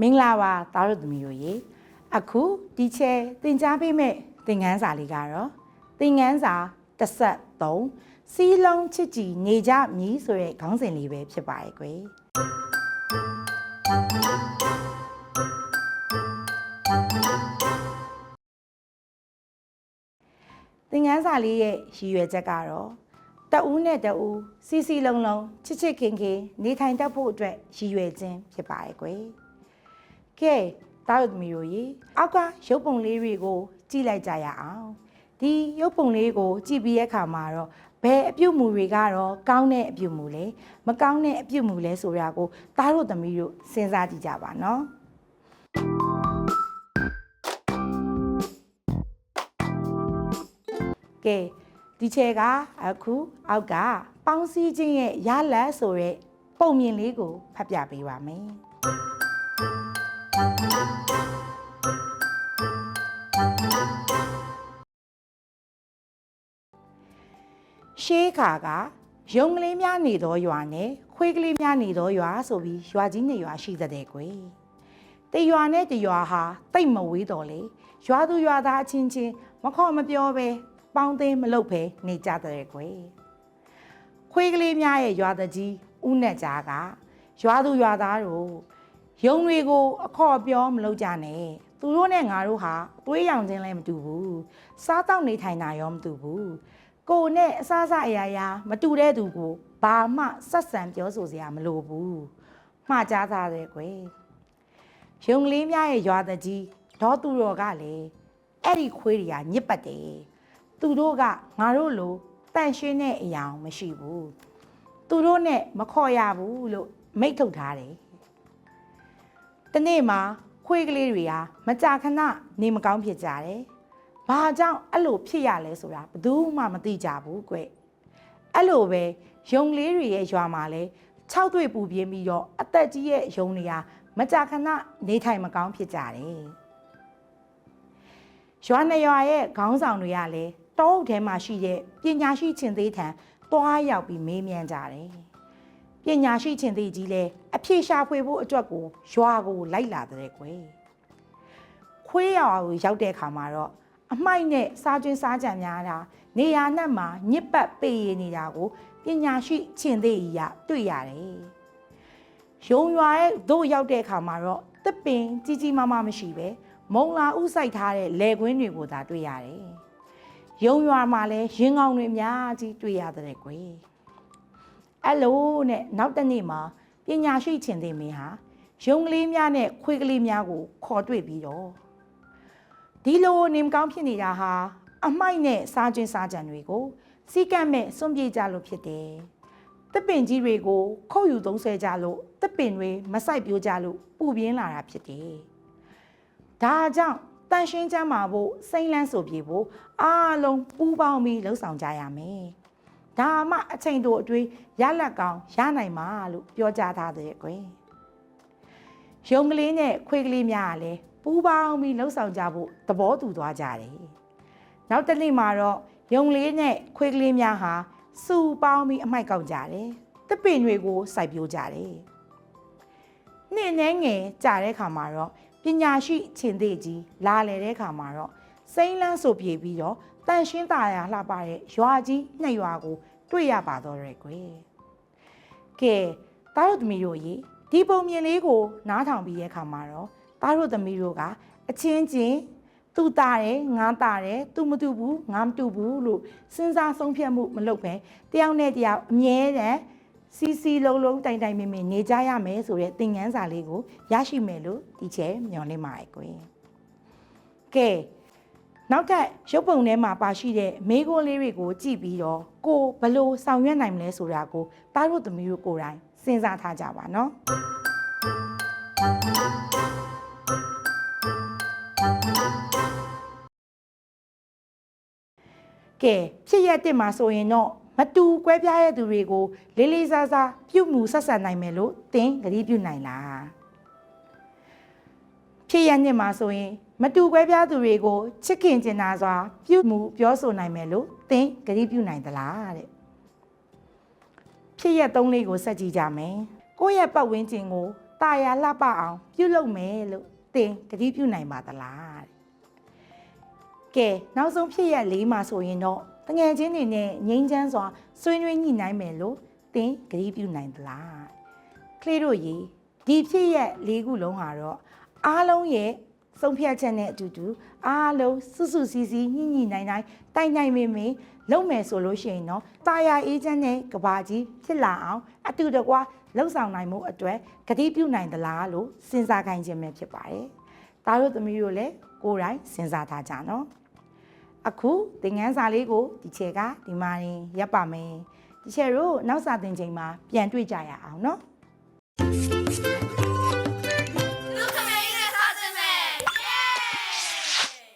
မင်္ဂလာပါသားတို့သမီးတို့ရေအခုဒီချဲသင်ကြားပေးမဲ့သင်ခန်းစာလေးကတော့သင်ခန်းစာ33စီးလုံးချစ်ကြည်နေကြမည်ဆိုတဲ့ခေါင်းစဉ်လေးပဲဖြစ်ပါရဲ့ကွယ်သင်ခန်းစာလေးရဲ့ရည်ရွယ်ချက်ကတော့တဦးနဲ့တဦးစီစီလုံးလုံးချစ်ချစ်ခင်ခင်နေထိုင်တတ်ဖို့အတွက်ရည်ရွယ်ခြင်းဖြစ်ပါရဲ့ကွယ် ကဲတားတို့သမီးတို့ရေအောက်ကရုပ်ပုံလေးတွေကိုကြည့်လိုက်ကြရအောင်ဒီရုပ်ပုံလေးကိုကြည့်ပြီးရဲ့အခါမှာတော့ဘယ်အပြုတ်မူတွေကတော့ကောင်းတဲ့အပြုတ်မူလဲမကောင်းတဲ့အပြုတ်မူလဲဆိုတာကိုတားတို့သမီးတို့စဉ်းစားကြည့်ကြပါနော်ကဲဒီချဲကအခုအောက်ကပေါင်းစည်းခြင်းရဲ့ရလတ်ဆိုတဲ့ပုံမြင်လေးကိုဖတ်ပြပေးပါမယ် ရှေးခါကရုံကလေးများနေသောရွာနဲ့ခွေးကလေးများနေသောရွာဆိုပြီးရွာကြီးနှစ်ရွာရှိတဲ့ကွယ်တရွာနဲ့တရွာဟာတိတ်မဝေးတော့လေရွာသူရွာသားအချင်းချင်းမခေါ်မပြောပဲပေါင်းသိမ်းမလုပ်ပဲနေကြတဲ့ကွယ်ခွေးကလေးများရဲ့ရွာတကြီးဦးနဲ့ကြားကရွာသူရွာသားတို့ ရုံတွေကိုအခေါ်ပြောမလုပ်ကြနဲ့သူတို့နဲ့ငါတို့ဟာတွေးရောင်ခြင်းလည်းမတူဘူးစားတော့နေထိုင်တာရောမတူဘူးကိုနဲ့အစားအစာအရာရာမတူတဲ့သူကိုဘာမှဆက်ဆံပြောဆိုစရာမလိုဘူးမှားကြားသားတယ်ကွယ်ရုံကလေးများရဲ့ရွာတကြီးဒေါ်သူတော်ကလည်းအဲ့ဒီခွေးတွေကညစ်ပတ်တယ်သူတို့ကငါတို့လိုတန့်ရှင်းတဲ့အရာမရှိဘူးသူတို့နဲ့မခေါ်ရဘူးလို့မိတ်ထုတ်ထားတယ် တနေ့မှာခွေးကလေးတွေဟာမကြာခဏနေမကောင်းဖြစ်ကြတယ်ဘာကြောင့်အဲ့လိုဖြစ်ရလဲဆိုတာဘယ်သူမှမသိကြဘူးကွအဲ့လိုပဲယုံလေးတွေရဲ့ရွာမှာလဲ၆တွေ့ပူပြင်းပြီးတော့အသက်ကြီးရဲ့ယုံတွေဟာမကြာခဏနေထိုင်မကောင်းဖြစ်ကြတယ်ရွာနှစ်ရွာရဲ့ခေါင်းဆောင်တွေကလည်းတောအုပ်ထဲမှာရှိတဲ့ပညာရှိချင်းသေးထံတွားရောက်ပြီးမေးမြန်းကြတယ် ပညာရှိချင်းသေးကြီးလဲအဖြေရှာဖွေဖို့အတွက်ကိုရွာကိုလိုက်လာတဲ့ကွယ်ခွေးရွာကိုရောက်တဲ့အခါမှာတော့အမိုက်နဲ့စားကျွင်းစားကြံများတာနေရာနဲ့မှာညစ်ပတ်ပေရနေတာကိုပညာရှိချင်းသေးကြီးကတွေ့ရတယ်။ရုံရွာရဲ့တို့ရောက်တဲ့အခါမှာတော့တစ်ပင်ကြီးကြီးမားမားမရှိပဲမုံလာဥဆိုင်ထားတဲ့လယ်ကွင်းတွေကိုသာတွေ့ရတယ်။ရုံရွာမှာလည်းရင်ကောင်းတွေအများကြီးတွေ့ရတဲ့ကွယ်။ အဲ့လိုနဲ့နောက်တစ်နေ့မှာပညာရှိချင်းသေးမင်းဟာရုံကလေးများနဲ့ခွေးကလေးများကိုခေါ်တွေ့ပြီးတော့ဒီလိုနေမကောင်းဖြစ်နေတာဟာအမိုက်နဲ့စားခြင်းစားကြံတွေကိုစီကတ်မဲ့စွန့်ပြေးကြလို့ဖြစ်တယ်။တပ်ပင်ကြီးတွေကိုခုတ်ယူသုံးဆွဲကြလို့တပ်ပင်တွေမဆိုင်ပြိုးကြလို့ပူပြင်းလာတာဖြစ်တယ်။ဒါကြောင့်တန်ရှင်းချမ်းမာဖို့စိမ့်လန်းဆိုပြေဖို့အားလုံးပူးပေါင်းပြီးလှုပ်ဆောင်ကြရမယ်။ ဒါမှအချိန်တို့အတွင်းရလက်ကောင်ရနိုင်မှာလို့ပြောကြားထားတဲ့ကွယ်။ရုံကလေးနဲ့ခွေးကလေးများကလည်းပူးပေါင်းပြီးလှုပ်ဆောင်ကြဖို့သဘောတူသွားကြတယ်။နောက်တစ်နေ့မှာတော့ရုံလေးနဲ့ခွေးကလေးများဟာစူပေါင်းပြီးအမိုက်ကောက်ကြတယ်။တပင်တွေကိုစိုက်ပျိုးကြတယ်။နှစ်နှဲငယ်ကြာတဲ့ခါမှာတော့ပညာရှိချင်းသေးကြီးလာလေတဲ့ခါမှာတော့စိမ့်လန်းဆိုပြေပြီးတော့တန်ရှင်းตาရလှပတဲ့ရွာကြီးနှစ်ရွာကို တွေ့ရပါတော့တယ်ကွယ်။ကဲတားတို့သမီးတို့ရေဒီပုံမြင်လေးကို နားထောင်ပြီးတဲ့ခါမှာတော့သားတို့သမီးတို့ကအချင်းချင်းသူတာတယ်ငါတာတယ်သူမတူဘူးငါမတူဘူးလို့စဉ်းစားဆုံးဖြတ်မှုမလုပ်ပဲတယောက်နဲ့တယောက်အမြဲတမ်းစီစီလုံးလုံးတိုင်တိုင်မင်မင်နေကြရမယ်ဆိုတဲ့သင်ခန်းစာလေးကိုရရှိမယ်လို့ဒီချဲမျှော်လင့်ပါတယ်ကွယ်ကဲ နောက်ထပ်ရုပ်ပုံထဲမှာပါရှိတဲ့မေးခွန်းလေးတွေကိုကြည့်ပြီးတော့ကိုဘယ်လို့ဆောင်ရွက်နိုင်မလဲဆိုတာကိုသားတို့သမီးတို့ကိုယ်တိုင်စဉ်းစားထားကြပါနော်ကဲဖြစ်ရက်တစ်မှာဆိုရင်တော့မတူကွဲပြားတဲ့သူတွေကိုလေးလေးစားစားပြုမှုဆက်ဆံနိုင်မယ်လို့သင်ဂရုပြုနိုင်လား ဖြစ်ရက်နှစ်မှာဆိုရင် မတူကွဲပြားသူတွေကိုချစ်ခင်ကျင်နာစွာ ပြုမှုပြောဆိုနိုင်မယ်လို့သင်ဂရုပြုနိုင်သလားတဲ့ဖြစ်ရက်သုံးလေးကိုဆက်ကြည့်ကြမယ်ကိုယ့်ရဲ့ပတ်ဝန်းကျင်ကိုตาယာလှပအောင် ပြုလုပ်မယ်လို့သင်ကတိပြုနိုင်ပါသလားတဲ့ကဲနောက်ဆုံးဖြစ်ရက်လေးမှာဆိုရင်တော့တငယ်ချင်းတွေနဲ့ငိမ့်ချမ်းစွာဆွေးနွေးညှိနှိုင်းမယ်လို့သင်ကတိပြုနိုင်သလားကလေးတို့ရေဒီဖြစ်ရက်လေးခုလုံးဟာတော့ အားလုံးရဲ့ဆုံးဖြတ်ချက်နဲ့အတူတူအားလုံးစွစွစီစီညှိညှိနှိုင်းနှိုင်းတိုင်တိုင်မင်းမင်းလုပ်မယ်ဆိုလို့ရှိရင်တော့တာယာအေးချမ်းနဲ့ကဘာကြီးဖြစ်လာအောင်အတူတကွာလှုပ်ဆောင်နိုင်မှုအတွက်ကတိပြုနိုင်သလားလို့စဉ်းစားခိုင်းခြင်းပဲဖြစ်ပါတယ်။ဒါတို့သမီးတို့လည်းကိုယ်တိုင်စဉ်းစားထားကြနော်။အခုသင်ခန်းစာလေးကိုဒီချက်ကဒီမှာရင်ရပ်ပါမယ်။ဒီချက်တို့နောက်စာသင်ချိန်မှာပြန်တွေ့ကြရအောင်နော်။